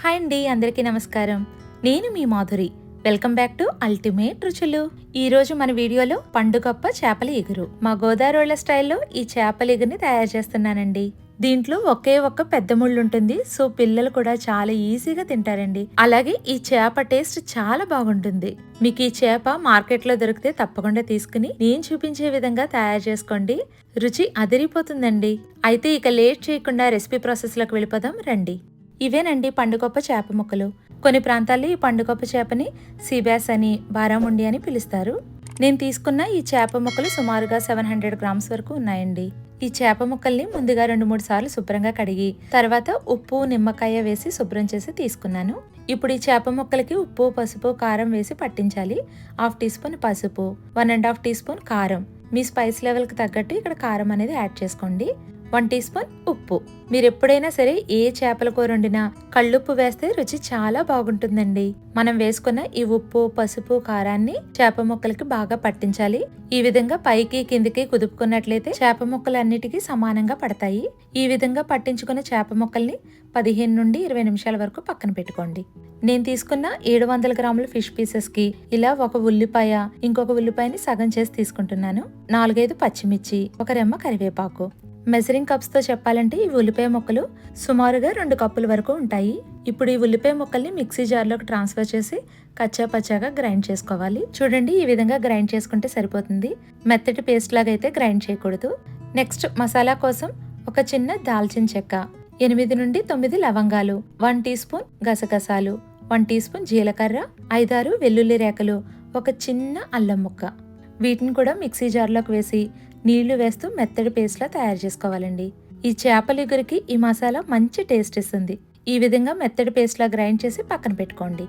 Hi అండి అందరికీ నమస్కారం. నేను మీ Madhuri. Welcome back to ultimate రుచులు ఈ రోజు మన వీడియోలో పండుగప్ప చేపల ఎగురు. మా గోదావరిళ్ళ స్టైల్లో ఈ చేపల ఎగురుని తయారు చేస్తున్నానండి. దీంట్లో ఒకే ఒక్క పెద్ద ముళ్ళు ఉంటుంది. సో పిల్లలు కూడా చాలా ఈజీగా తింటారండి. అలాగే ఈ చేప టేస్ట్ చాలా బాగుంటుంది. మీకు ఈ చేప మార్కెట్లో దొరికితే తప్పకుండా తీసుకుని నేను చూపించే విధంగా తయారు చేసుకోండి. రుచి అదిరిపోతుందండి. అయితే ఇక లేట్ చేయకుండా రెసిపీ ప్రాసెస్లోకి వెళ్ళిపోదాం. రండి. ఇవేనండి పండుగొప్ప చేప ముక్కలు. కొన్ని ప్రాంతాల్లో ఈ పండుగొప్ప చేపని సీబ్యాస్ అని బారాముండి అని పిలుస్తారు. నేను తీసుకున్న ఈ చేప ముక్కలు సుమారుగా సెవెన్ హండ్రెడ్ గ్రామ్స్ వరకు ఉన్నాయండి. ఈ చేప ముక్కల్ని ముందుగా రెండు మూడు సార్లు శుభ్రంగా కడిగి తర్వాత ఉప్పు నిమ్మకాయ వేసి శుభ్రం చేసి తీసుకున్నాను. ఇప్పుడు ఈ చేప ముక్కలకి ఉప్పు పసుపు కారం వేసి పట్టించాలి. హాఫ్ టీ స్పూన్ పసుపు one and half teaspoon కారం. మీ స్పైస్ లెవెల్కి తగ్గట్టు ఇక్కడ కారం అనేది యాడ్ చేసుకోండి. వన్ టీ స్పూన్ ఉప్పు. మీరు ఎప్పుడైనా సరే ఏ చేపల కూర వండినా కళ్ళుప్పు వేస్తే రుచి చాలా బాగుంటుందండి. మనం వేసుకున్న ఈ ఉప్పు పసుపు కారాన్ని చేప ముక్కలకి బాగా పట్టించాలి. ఈ విధంగా పైకి కిందికి కుదుపుకున్నట్లయితే చేప ముక్కలన్నిటికీ సమానంగా పడతాయి. ఈ విధంగా పట్టించుకున్న చేప ముక్కల్ని పదిహేను నుండి ఇరవై నిమిషాల వరకు పక్కన పెట్టుకోండి. నేను తీసుకున్న ఏడు వందల గ్రాముల ఫిష్ పీసెస్కి ఇలా ఒక ఉల్లిపాయ ఇంకొక ఉల్లిపాయని సగం చేసి తీసుకుంటున్నాను. నాలుగైదు పచ్చిమిర్చి ఒక రెమ్మ కరివేపాకు. మెజరింగ్ కప్స్తో చెప్పాలంటే ఈ ఉల్లిపాయ ముక్కలు సుమారుగా రెండు కప్పుల వరకు ఉంటాయి. ఇప్పుడు ఈ ఉల్లిపాయ ముక్కల్ని మిక్సీ జార్లోకి ట్రాన్స్ఫర్ చేసి కచ్చా పచ్చాగా గ్రైండ్ చేసుకోవాలి. చూడండి ఈ విధంగా గ్రైండ్ చేసుకుంటే సరిపోతుంది. మెత్తటి పేస్ట్ లాగా అయితే గ్రైండ్ చేయకూడదు. నెక్స్ట్ మసాలా కోసం ఒక చిన్న దాల్చిన చెక్క ఎనిమిది నుండి తొమ్మిది లవంగాలు వన్ టీ స్పూన్ గసగసాలు వన్ టీ స్పూన్ జీలకర్ర ఐదారు వెల్లుల్లి రేకలు ఒక చిన్న అల్లం ముక్క. వీటిని కూడా మిక్సీ జార్లోకి వేసి నీళ్ళు వేస్తూ మెత్తడి పేస్ట్లా తయారు చేసుకోవాలండి. ఈ చేపల ఇగురికి ఈ మసాలా మంచి టేస్ట్ ఇస్తుంది. ఈ విధంగా మెత్తడి పేస్ట్లా గ్రైండ్ చేసి పక్కన పెట్టుకోండి.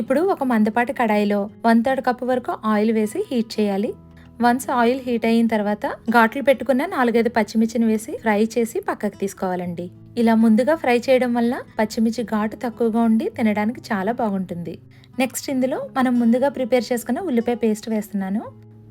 ఇప్పుడు ఒక మందపాటి కడాయిలో వన్ థర్డ్ కప్ వరకు ఆయిల్ వేసి హీట్ చేయాలి. వన్స్ ఆయిల్ హీట్ అయిన తర్వాత ఘాట్లు పెట్టుకున్న నాలుగైదు పచ్చిమిర్చిని వేసి ఫ్రై చేసి పక్కకు తీసుకోవాలండి. ఇలా ముందుగా ఫ్రై చేయడం వల్ల పచ్చిమిర్చి ఘాటు తక్కువగా ఉండి తినడానికి చాలా బాగుంటుంది. నెక్స్ట్ ఇందులో మనం ముందుగా ప్రిపేర్ చేసుకున్న ఉల్లిపాయ పేస్ట్ వేస్తున్నాను.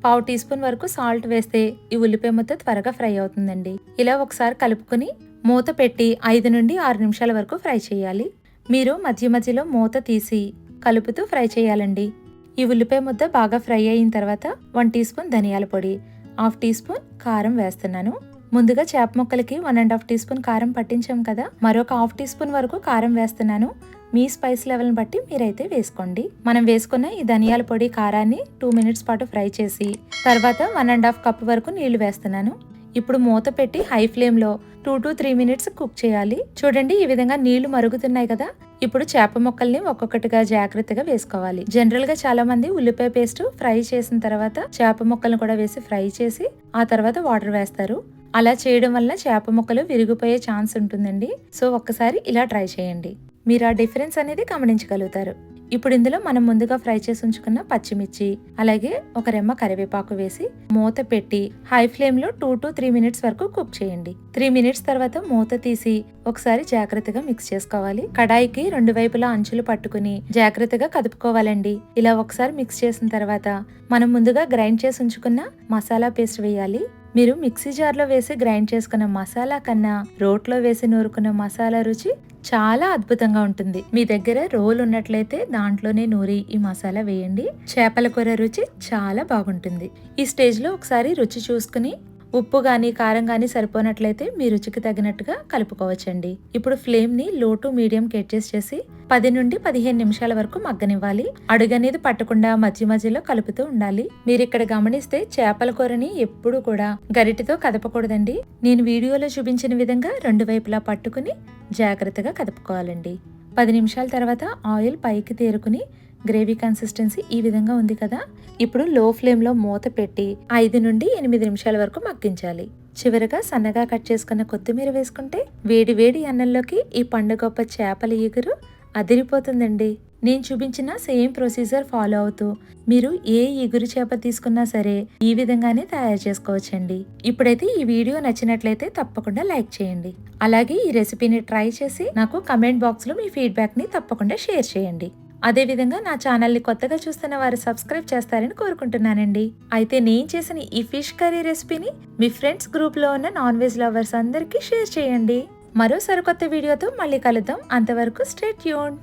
పావు టీ స్పూన్ వరకు సాల్ట్ వేస్తే ఈ ఉల్లిపాయ ముద్ద త్వరగా ఫ్రై అవుతుందండి. ఇలా ఒకసారి కలుపుకొని మూత పెట్టి ఐదు నుండి ఆరు నిమిషాల వరకు ఫ్రై చేయాలి. మీరు మధ్య మధ్యలో మూత తీసి కలుపుతూ ఫ్రై చేయాలండి. ఈ ఉల్లిపాయ ముద్ద బాగా ఫ్రై అయిన తర్వాత వన్ టీ స్పూన్ ధనియాల పొడి హాఫ్ టీ స్పూన్ కారం వేస్తున్నాను. ముందుగా చేప ముక్కలకి one and half teaspoon కారం పట్టించాం కదా. మరొక హాఫ్ టీ స్పూన్ వరకు కారం వేస్తున్నాను. మీ స్పైస్ లెవెల్ని బట్టి మీరైతే వేసుకోండి. మనం వేసుకున్న ఈ ధనియాల పొడి కారాన్ని టూ మినిట్స్ పాటు ఫ్రై చేసి తర్వాత వన్ అండ్ హాఫ్ కప్ వరకు నీళ్ళు వేస్తున్నాను. ఇప్పుడు మూత పెట్టి హై ఫ్లేమ్లో two to three minutes cook చేయాలి. చూడండి ఈ విధంగా నీళ్ళు మరుగుతున్నాయి కదా. ఇప్పుడు చేప ముక్కల్ని ఒక్కొక్కటిగా జాగ్రత్తగా వేసుకోవాలి. జనరల్గా చాలా మంది ఉల్లిపాయ పేస్ట్ ఫ్రై చేసిన తర్వాత చేప ముక్కలను కూడా వేసి ఫ్రై చేసి ఆ తర్వాత వాటర్ వేస్తారు. అలా చేయడం వల్ల చేప ముక్కలు విరిగిపోయే ఛాన్స్ ఉంటుందండి. సో ఒక్కసారి ఇలా ట్రై చేయండి. మీరు ఆ డిఫరెన్స్ అనేది గమనించగలుగుతారు. ఇప్పుడు ఇందులో మనం ముందుగా ఫ్రై చేసి ఉంచుకున్న పచ్చిమిర్చి అలాగే ఒక రెమ్మ కరివేపాకు వేసి మూత పెట్టి హై ఫ్లేమ్లో టూ టు త్రీ మినిట్స్ వరకు కుక్ చేయండి. త్రీ మినిట్స్ తర్వాత మూత తీసి ఒకసారి జాగ్రత్తగా మిక్స్ చేసుకోవాలి. కడాయికి రెండు వైపులా అంచులు పట్టుకుని జాగ్రత్తగా కదుపుకోవాలండి. ఇలా ఒకసారి మిక్స్ చేసిన తర్వాత మనం ముందుగా గ్రైండ్ చేసి ఉంచుకున్న మసాలా పేస్ట్ వేయాలి. మీరు మిక్సీ జార్లో వేసి గ్రైండ్ చేసుకున్న మసాలా కన్నా రోట్లో వేసి నూరుకున్న మసాలా రుచి చాలా అద్భుతంగా ఉంటుంది. మీ దగ్గర రోల్ ఉన్నట్లయితే దాంట్లోనే నూరి ఈ మసాలా వేయండి. చేపల కూర రుచి చాలా బాగుంటుంది. ఈ స్టేజ్లో ఒకసారి రుచి చూసుకుని ఉప్పు కానీ కారం కానీ సరిపోనట్లయితే మీ రుచికి తగినట్టుగా కలుపుకోవచ్చండి. ఇప్పుడు ఫ్లేమ్ని లో టు మీడియం అడ్జస్ట్ చేసి పది నుండి పదిహేను నిమిషాల వరకు మగ్గనివ్వాలి. అడుగనేది పట్టకుండా మధ్య మధ్యలో కలుపుతూ ఉండాలి. మీరు ఇక్కడ గమనిస్తే చేపల కూరని ఎప్పుడు కూడా గరిటితో కదపకూడదండి. నేను వీడియోలో చూపించిన విధంగా రెండు వైపులా పట్టుకుని జాగ్రత్తగా కదుపుకోవాలండి. పది నిమిషాల తర్వాత ఆయిల్ పైకి తేరుకుని గ్రేవీ కన్సిస్టెన్సీ ఈ విధంగా ఉంది కదా? ఇప్పుడు లో ఫ్లేమ్లో మూత పెట్టి ఐదు నుండి ఎనిమిది నిమిషాల వరకు మగ్గించాలి. చివరగా సన్నగా కట్ చేసుకున్న కొత్తిమీర వేసుకుంటే వేడి వేడి అన్నంలోకి ఈ పండుగొప్ప చేపల ఎగురు అదిరిపోతుందండి. నేను చూపించిన సేమ్ ప్రొసీజర్ ఫాలో అవుతూ మీరు ఏ ఎగురు చేప తీసుకున్నా సరే ఈ విధంగానే తయారు చేసుకోవచ్చండి. ఇప్పుడైతే ఈ వీడియో నచ్చినట్లయితే తప్పకుండా లైక్ చేయండి. అలాగే ఈ రెసిపీని ట్రై చేసి నాకు కమెంట్ బాక్స్లో మీ ఫీడ్బ్యాక్ని తప్పకుండా షేర్ చేయండి. అదేవిధంగా నా ఛానల్ని కొత్తగా చూస్తున్న వారు సబ్స్క్రైబ్ చేస్తారని కోరుకుంటున్నానండి. అయితే నేను చేసిన ఈ ఫిష్ కర్రీ రెసిపీని మీ ఫ్రెండ్స్ గ్రూప్లో ఉన్న నాన్ వెజ్ లవర్స్ అందరికీ షేర్ చేయండి. మరో సరికొత్త వీడియోతో మళ్ళీ కలుద్దాం. అంతవరకు స్టేట్ యూన్